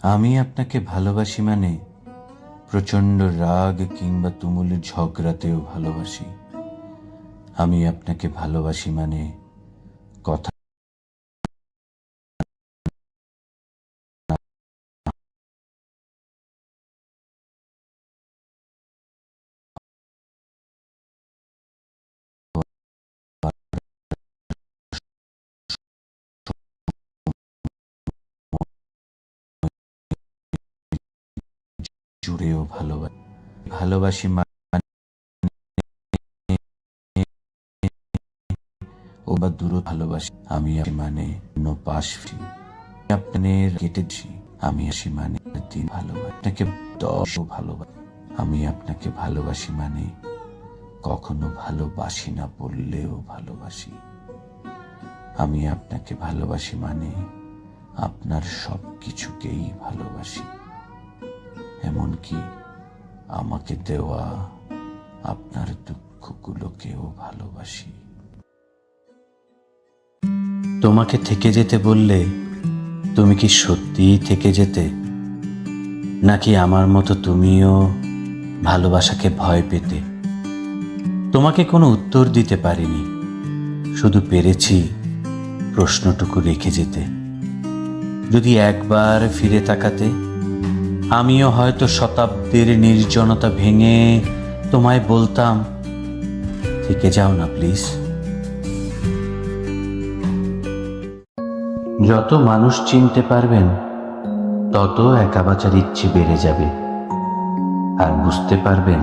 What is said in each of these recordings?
আমি আপনাকে ভালোবাসি মানে প্রচণ্ড রাগ কিংবা তুমুল ঝগড়াতেও ভালোবাসি। আমি আপনাকে ভালোবাসি মানে কথা জুড়েও ভালোবাসি ভালোবাসি মানে ও বা দূর ভালোবাসি। আমি মানে আপনার কেটেছি আমি আসি মানে দিন ভালোবাসি। আপনাকে দশ ভালোবাসি। আমি আপনাকে ভালোবাসি মানে কখনো ভালোবাসি না বললেও ভালোবাসি। আমি আপনাকে ভালোবাসি মানে আপনার সব কিছুকেই ভালোবাসি। এমনকি আমাকে দেওয়া আপনার দুঃখগুলোকেও ভালোবাসি। তোমাকে থেকে যেতে বললে তুমি কি সত্যিই থেকে যেতে? নাকি আমার মতো তুমিও ভালোবাসাকে ভয় পেতে? তোমাকে কোনো উত্তর দিতে পারিনি, শুধু পেরেছি প্রশ্নটুকু রেখে যেতে। যদি একবার ফিরে তাকাতে আমিও হয়তো শতাব্দীর নির্জনতা ভেঙে তোমায় বলতাম, থেকে যাও না, প্লিজ। যত মানুষ চিনতে পারবেন, তত একা বাঁচার ইচ্ছে বেড়ে যাবে। আর বুঝতে পারবেন,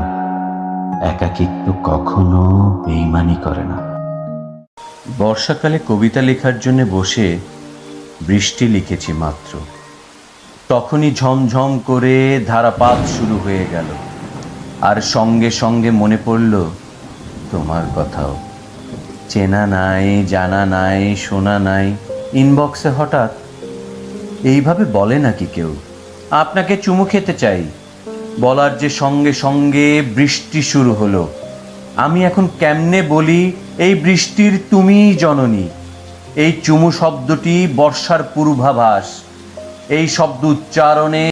একাকিত্ব কখনো বেইমানি করে না। বর্ষাকালে কবিতা লেখার জন্য বসে বৃষ্টি লিখেছি মাত্র। তখনই ঝমঝম করে ধারাপাত শুরু হয়ে গেল। আর সঙ্গে সঙ্গে মনে পড়ল, তোমার কথাও। চেনা নাই, জানা নাই, শোনা নাই ইনবক্সে হঠাৎ। এইভাবে বলে নাকি কেউ? আপনাকে চুমু খেতে চাই। বলার যে সঙ্গে সঙ্গে বৃষ্টি শুরু হলো। আমি এখন কেমনে বলি, এই বৃষ্টির তুমিই জননী। এই চুমু শব্দটি বর্ষার পূর্বাভাস। এই শব্দ উচ্চারণে